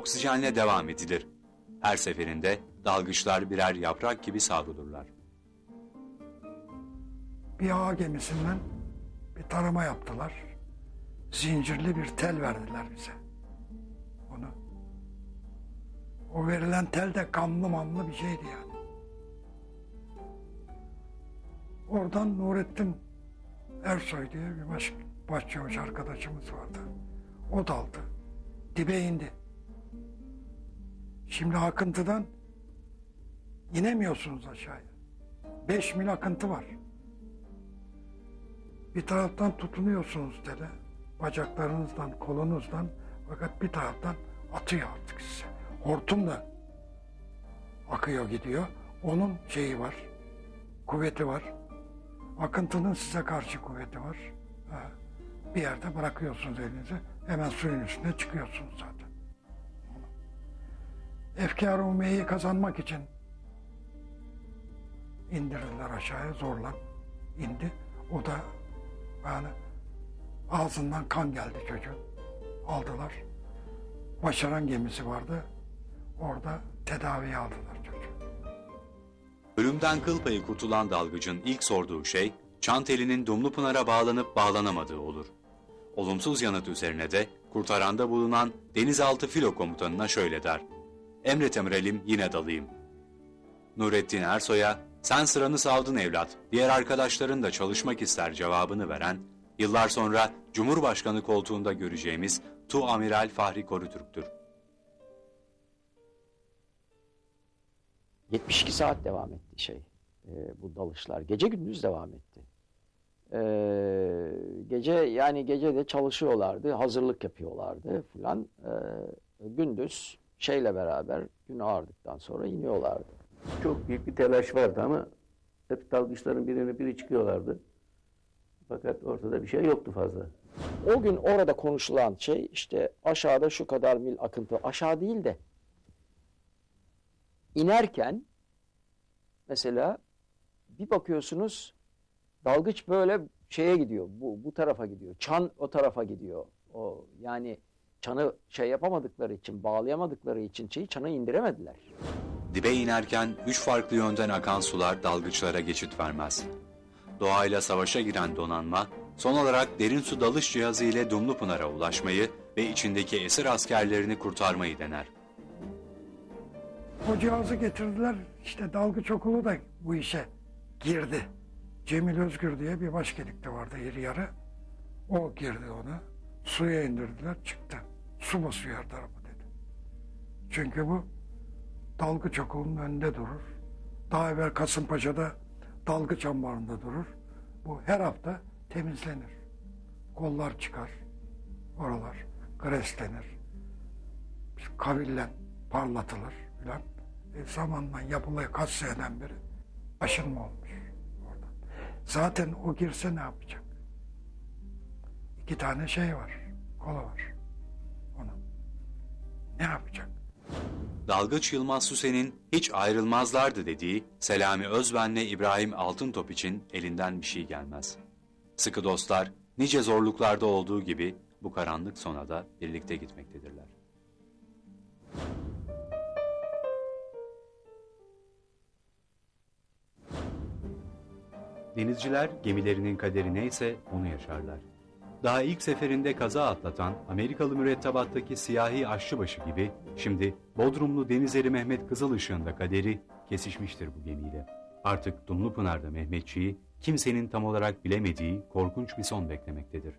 oksijenle devam edilir. Her seferinde dalgıçlar birer yaprak gibi savrulurlar. Bir ağ gemisinden bir tarama yaptılar. Zincirli bir tel verdiler bize. Onu. O verilen tel de gamlı mamlı bir şeydi yani. Oradan Nurettin Ersoy diye bir baş, başçavuş arkadaşımız vardı. O daldı. Dibe indi. Şimdi akıntıdan inemiyorsunuz aşağıya. Beş mil akıntı var. Bir taraftan tutunuyorsunuz tele. Bacaklarınızdan, kolunuzdan. Fakat bir taraftan atıyor artık size. Hortum da akıyor gidiyor. Onun şeyi var. Kuvveti var. Akıntının size karşı kuvveti var. Bir yerde bırakıyorsunuz elinizi. Hemen suyun üstüne çıkıyorsunuz zaten. Efkar-ı Umeyi kazanmak için indirirler aşağıya zorla indi. O da yani ağzından kan geldi çocuğun. Aldılar. Başaran gemisi vardı. Orada tedaviye aldılar çocuğu. Ölümden kıl payı kurtulan dalgıcın ilk sorduğu şey, çan telinin Dumlupınar'a bağlanıp bağlanamadığı olur. Olumsuz yanıt üzerine de kurtaranda bulunan denizaltı filo komutanına şöyle der. Emret emrelim yine dalayım. Nurettin Ersoy'a sen sıranı savdın evlat, diğer arkadaşların da çalışmak ister cevabını veren, yıllar sonra Cumhurbaşkanı koltuğunda göreceğimiz Tu Amiral Fahri Korutürk'tür. 72 saat devam etti şey e, bu dalışlar. Gece gündüz devam etti. E, gece yani gece de çalışıyorlardı, hazırlık yapıyorlardı filan. E, gündüz şeyle beraber gün ağardıktan sonra iniyorlardı. Çok büyük bir telaş vardı ama hep dalgıçların birine biri çıkıyorlardı. Fakat ortada bir şey yoktu fazla. O gün orada konuşulan şey işte aşağıda şu kadar mil akıntı, aşağı değil de inerken mesela bir bakıyorsunuz dalgıç böyle şeye gidiyor, bu, bu tarafa gidiyor, çan o tarafa gidiyor. O yani çanı şey yapamadıkları için, bağlayamadıkları için şeyi çanı indiremediler. Dibe inerken üç farklı yönden akan sular dalgıçlara geçit vermez. Doğayla savaşa giren donanma, son olarak derin su dalış cihazı ile Dumlupınar'a ulaşmayı ve içindeki esir askerlerini kurtarmayı dener. O cihazı getirdiler. İşte dalgıç okulu da bu işe girdi. Cemil Özgür diye bir başgelikte vardı iri yarı. O girdi ona. Suya indirdiler çıktı. Su basıyor her tarafı dedi. Çünkü bu dalgıç okulunun önünde durur. Daha evvel Kasımpaşa'da dalgıç ambarında durur. Bu her hafta temizlenir. Kollar çıkar. Oralar greslenir. Kavillen parlatılır filan. E, zamanla yapılıyor kaç seneden beri aşınma olmuş orada. Zaten o girse ne yapacak? İki tane şey var. Kolu var. Ne yapacak? Dalgıç Yılmaz Süsen'in hiç ayrılmazlardı dediği Selami Özben'le İbrahim Altıntop için elinden bir şey gelmez. Sıkı dostlar nice zorluklarda olduğu gibi bu karanlık sona da birlikte gitmektedirler. Denizciler gemilerinin kaderi neyse onu yaşarlar. Daha ilk seferinde kaza atlatan Amerikalı mürettebattaki siyahi aşçıbaşı gibi şimdi Bodrumlu denizeri Mehmet Kızılışık'ın da kaderi kesişmiştir bu gemiyle. Artık Dumlupınar'da Mehmetçiği kimsenin tam olarak bilemediği korkunç bir son beklemektedir.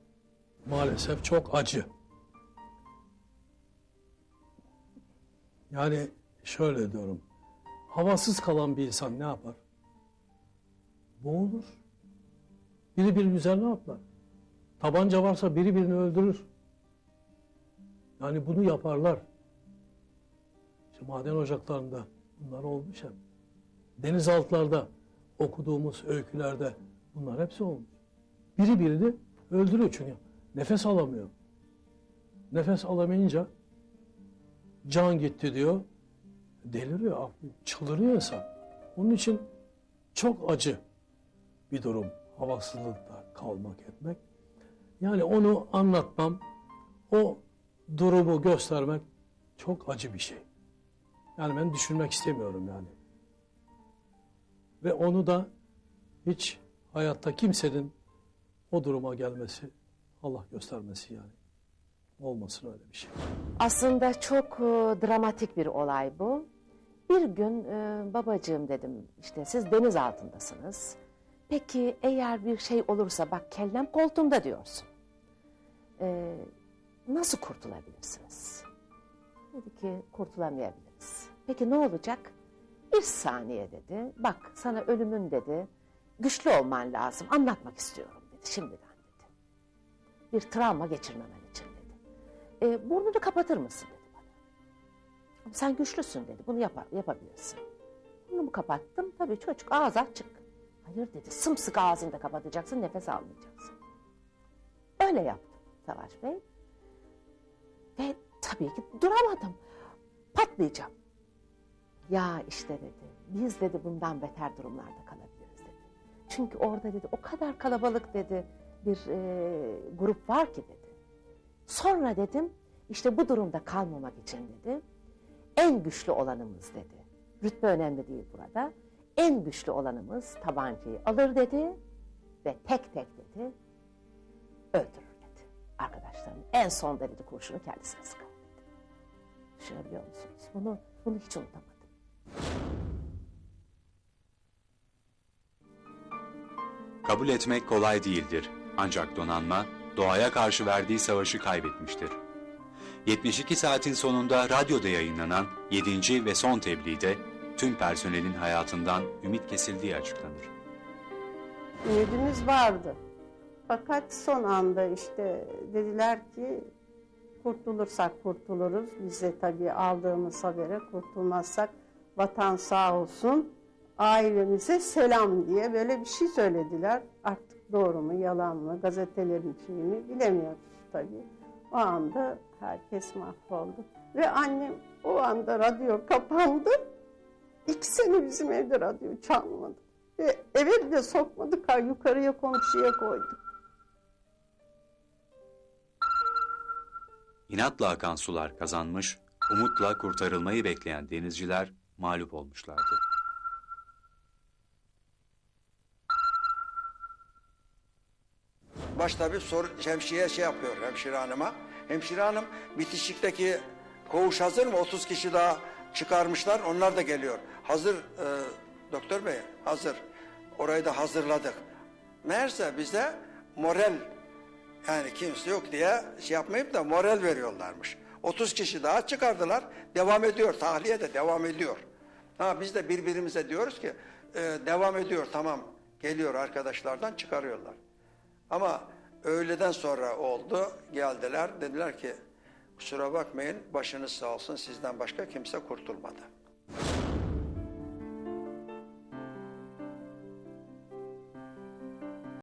maalesef çok acı. Yani şöyle diyorum. Havasız kalan bir insan ne yapar? Boğulur. Biri birinin üzerine atlar. Tabanca varsa biri birini öldürür. Yani bunu yaparlar. İşte maden ocaklarında bunlar olmuş hep. Denizaltılarda okuduğumuz öykülerde bunlar hepsi olmuş. Biri birini öldürüyor çünkü nefes alamıyor. Nefes alamayınca can gitti diyor. Deliriyor, çıldırıyor insan. Onun için çok acı bir durum havasızlıkta kalmak etmek. Yani onu anlatmam, o durumu göstermek çok acı bir şey. Yani ben düşünmek istemiyorum yani. Ve onu da hiç hayatta kimsenin o duruma gelmesi Allah göstermesin yani. Olmasın öyle bir şey. Aslında çok e, dramatik bir olay bu. Bir gün e, babacığım dedim işte siz deniz altındasınız. Peki eğer bir şey olursa bak kellem koltuğumda diyorsun. E, nasıl kurtulabilirsiniz? Dedi ki kurtulamayabiliriz. Peki ne olacak? Bir saniye dedi. Bak sana ölümün dedi. Güçlü olman lazım. Anlatmak istiyorum dedi şimdiden dedi. Bir travma geçirmemen için dedi. E, burnunu kapatır mısın dedi bana. Sen güçlüsün dedi. Bunu yapar, yapabilirsin. Burnumu kapattım. Tabii çocuk ağız açık. Hayır dedi. Sımsıkı ağzını da kapatacaksın. Nefes almayacaksın. Öyle yaptım Savaş Bey. Ve tabii ki duramadım. Patlayacağım. Ya işte dedi. Biz dedi bundan beter durumlarda kalabiliriz dedi. Çünkü orada dedi o kadar kalabalık dedi bir e, grup var ki dedi. Sonra dedim işte bu durumda kalmamak için dedi en güçlü olanımız dedi. Rütbe önemli değil burada. En güçlü olanımız tabancayı alır dedi ve tek tek dedi öldürür. Arkadaşlarım en son dedi kurşunu kendisine dedi. Düşünebiliyor musunuz? Bunu, bunu hiç unutamadım. Kabul etmek kolay değildir. Ancak donanma doğaya karşı verdiği savaşı kaybetmiştir. 72 saatin sonunda radyoda yayınlanan 7. ve son tebliğde tüm personelin hayatından ümit kesildiği açıklanır. Ümidimiz vardı. Fakat son anda işte dediler ki kurtulursak kurtuluruz. Biz de tabii aldığımız habere kurtulmazsak vatan sağ olsun ailemize selam diye böyle bir şey söylediler. Artık doğru mu yalan mı gazetelerin şeyini bilemiyoruz tabii. O anda herkes mahvoldu. Ve annem o anda radyo kapandı. İki sene bizim evde radyo çalmadı. Ve eve bile sokmadık yukarıya komşuya koyduk. İnatla akan sular kazanmış, umutla kurtarılmayı bekleyen denizciler mağlup olmuşlardı. Başta bir soru hemşireye şey yapıyor hemşire hanıma. Hemşire hanım bitişikteki koğuş hazır mı? 30 kişi daha çıkarmışlar. Onlar da geliyor. Hazır e, doktor bey hazır. Orayı da hazırladık. Meğerse bize moral yani kimse yok diye şey yapmayıp da moral veriyorlarmış. 30 kişi daha çıkardılar. Devam ediyor. Tahliye de devam ediyor. Ha biz de birbirimize diyoruz ki e, devam ediyor tamam geliyor arkadaşlardan çıkarıyorlar. Ama öğleden sonra oldu. Geldiler. Dediler ki kusura bakmayın başınız sağ olsun sizden başka kimse kurtulmadı.